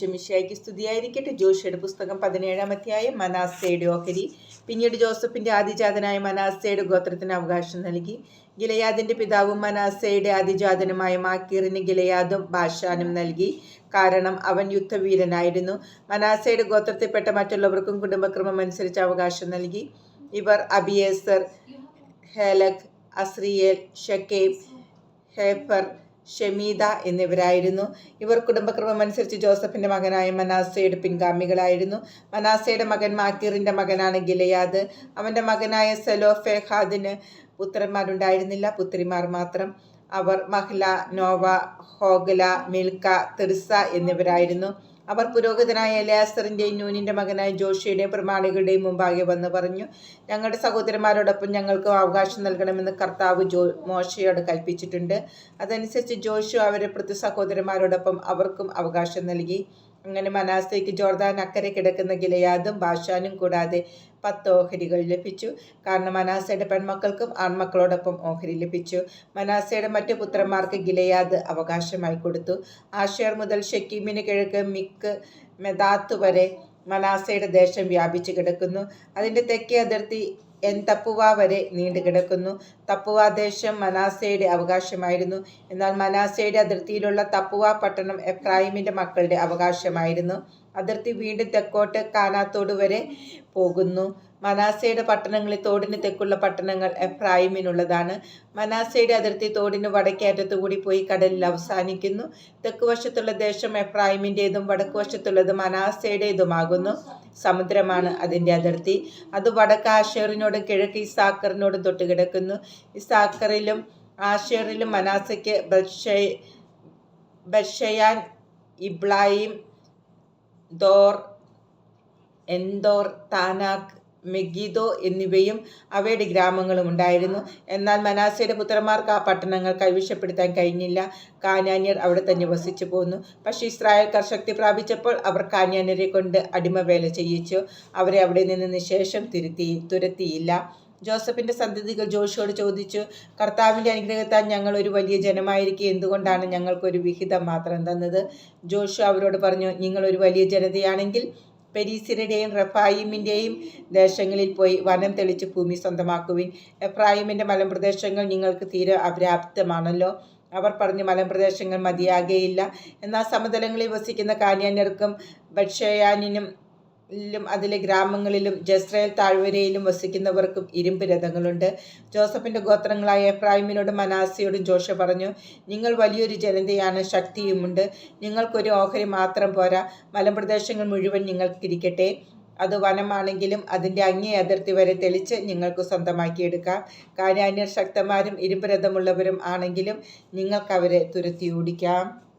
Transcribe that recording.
ഷമിഷായിക്ക് സ്തുതിയായിരിക്കട്ടെ. ജോഷിയുടെ പുസ്തകം പതിനേഴാം അധ്യായം മനാസയുടെ ഓഹരി. പിന്നീട് ജോസഫിന്റെ ആദിജാതനായ മനാസയുടെ ഗോത്രത്തിന് അവകാശം നൽകി. ഗിലയാദിന്റെ പിതാവും മനാസയുടെ ആദിജാതനുമായ മാക്കീറിന് ഗിലയാദും ബാഷാനും നൽകി. കാരണം അവൻ യുദ്ധവീരനായിരുന്നു. മനാസയുടെ ഗോത്രത്തിൽപ്പെട്ട മറ്റുള്ളവർക്കും കുടുംബക്രമം അനുസരിച്ച് അവകാശം നൽകി. ഇവർ അബിയേസർ ഹേലക് അസ്രിയേൽ ഷക്കേബ് ഹേഫർ ഷെമീദ എന്നിവരായിരുന്നു. ഇവർ കുടുംബക്രമം അനുസരിച്ച് ജോസഫിന്റെ മകനായ മനാസയുടെ പിൻഗാമികളായിരുന്നു. മനാസയുടെ മകൻ മാക്കീറിന്റെ മകനാണ് ഗിലയാദ്. അവന്റെ മകനായ സെലോഫെഹാദിന് പുത്രന്മാരുണ്ടായിരുന്നില്ല. പുത്രിമാർ മാത്രം. അവർ Mahlah Noah Hoglah Milcah Tirzah എന്നിവരായിരുന്നു. അവർ പുരോഹിതനായ എലയാസറിന്റെയും നൂനിന്റെ മകനായ ജോഷിയുടെയും പ്രമാണികളുടെയും മുമ്പാകെ വന്ന് പറഞ്ഞു ഞങ്ങളുടെ സഹോദരന്മാരോടൊപ്പം ഞങ്ങൾക്ക് അവകാശം നൽകണമെന്ന് കർത്താവ് ജോ മോശയോട് കൽപ്പിച്ചിട്ടുണ്ട്. അതനുസരിച്ച് ജോഷു അവരെ പ്രതി സഹോദരന്മാരോടൊപ്പം അവർക്കും അവകാശം നൽകി. അങ്ങനെ മനാസയ്ക്ക് ജോർദാൻ അക്കരെ കിടക്കുന്ന ഗിലയാദും ബാഷാനും കൂടാതെ പത്ത് ഓഹരികൾ ലഭിച്ചു. കാരണം മനാസയുടെ പെൺമക്കൾക്കും ആൺമക്കളോടൊപ്പം ഓഹരി ലഭിച്ചു. മനാസയുടെ മറ്റു പുത്രന്മാർക്ക് ഗിലയാദ് അവകാശമായി കൊടുത്തു. ആഷേർ മുതൽ ഷക്കീമിന് കിഴക്ക് മിക്ക് മെദാത്ത് വരെ മനാസയുടെ ദേശം വ്യാപിച്ചു കിടക്കുന്നു. അതിന്റെ തെക്കേ അതിർത്തി എൻ തപ്പുവ വരെ നീണ്ടു കിടക്കുന്നു. തപ്പുവ ദേശം മനാസയുടെ അവകാശമായിരുന്നു. എന്നാൽ മനാസയുടെ അതിർത്തിയിലുള്ള തപ്പുവ പട്ടണം എഫ്രായിമിന്റെ മക്കളുടെ അവകാശമായിരുന്നു. അതിർത്തി വീണ്ടും തെക്കോട്ട് കാനാത്തോട് വരെ പോകുന്നു. മനാസയുടെ പട്ടണങ്ങളിൽ തോടിന് തെക്കുള്ള പട്ടണങ്ങൾ എഫ്രായിമിനുള്ളതാണ്. മനാസയുടെ അതിർത്തി തോടിന് വടക്കേറ്റത്തു കൂടി പോയി കടലിൽ അവസാനിക്കുന്നു. തെക്കുവശത്തുള്ള ദേശം എഫ്രായിമിന്റെതും വടക്കുവശത്തുള്ളത് മനാസയുടേതുമാകുന്നു. സമുദ്രമാണ് അതിന്റെ അതിർത്തി. അത് വടക്ക് ആഷേറിനോടും കിഴക്ക് ഇസാക്കറിനോടും തൊട്ട് കിടക്കുന്നു ഇസാക്കറിലും ആഷേറിലും മനാസയ്ക്ക് ബഷ ബഷയാൻ ഇബ്ലായിം ദോർ എന്തോർ താനാക്ക് മെഗീദോ എന്നിവയും അവയുടെ ഗ്രാമങ്ങളും ഉണ്ടായിരുന്നു. എന്നാൽ മനാസയുടെ പുത്രന്മാർക്ക് ആ പട്ടണങ്ങൾ കൈവശപ്പെടുത്താൻ കഴിഞ്ഞില്ല. കാനാന്യർ അവിടെ തന്നെ വസിച്ചു പോന്നു. പക്ഷേ ഇസ്രായേൽക്കാർ ശക്തി പ്രാപിച്ചപ്പോൾ അവർ കാനാന്യരെ കൊണ്ട് അടിമവേല ചെയ്യിച്ചു. അവരെ അവിടെ നിന്ന് നിശേഷം തിരുത്തി തുരത്തിയില്ല. ജോസഫിന്റെ സന്തതികൾ ജോഷിയോട് ചോദിച്ചു കർത്താവിന്റെ അനുഗ്രഹത്താൽ ഞങ്ങൾ ഒരു വലിയ ജനമായിരിക്കെ എന്തുകൊണ്ടാണ് ഞങ്ങൾക്കൊരു വിഹിതം മാത്രം തന്നത്? ജോഷു അവരോട് പറഞ്ഞു നിങ്ങൾ ഒരു വലിയ ജനതയാണെങ്കിൽ പെരീസിരുടെയും റഫായിമിന്റെയും ദേശങ്ങളിൽ പോയി വനം തെളിച്ച് ഭൂമി സ്വന്തമാക്കുവിൻ. എഫ്രായിമിന്റെ മലമ്പ്രദേശങ്ങൾ നിങ്ങൾക്ക് തീരെ അപ്രാപ്തമാണല്ലോ അവർ പറഞ്ഞു മലമ്പ്രദേശങ്ങൾ മതിയാകേയില്ല. എന്നാൽ സമതലങ്ങളിൽ വസിക്കുന്ന കാന്യാന്യർക്കും ബക്ഷയാനിനും ിലും അതിലെ ഗ്രാമങ്ങളിലും ജസ്രയേൽ താഴ്വരയിലും വസിക്കുന്നവർക്കും ഇരുമ്പ് രഥങ്ങളുണ്ട്. ജോസഫിന്റെ ഗോത്രങ്ങളായ എഫ്രാഹിമിനോടും മനാസിയോടും ജോഷ പറഞ്ഞു നിങ്ങൾ വലിയൊരു ജനതയാണ് ശക്തിയുമുണ്ട്. നിങ്ങൾക്കൊരു ഓഹരി മാത്രം പോരാ. മലമ്പ്രദേശങ്ങൾ മുഴുവൻ നിങ്ങൾക്കിരിക്കട്ടെ. അത് വനമാണെങ്കിലും അതിന്റെ അങ്ങേ അതിർത്തി വരെ തെളിച്ച് നിങ്ങൾക്ക് സ്വന്തമാക്കിയെടുക്കാം. കാനാന്യർ ശക്തന്മാരും ഇരുമ്പ് രഥമുള്ളവരും ആണെങ്കിലും നിങ്ങൾക്കവരെ തുരത്തി ഓടിക്കാം.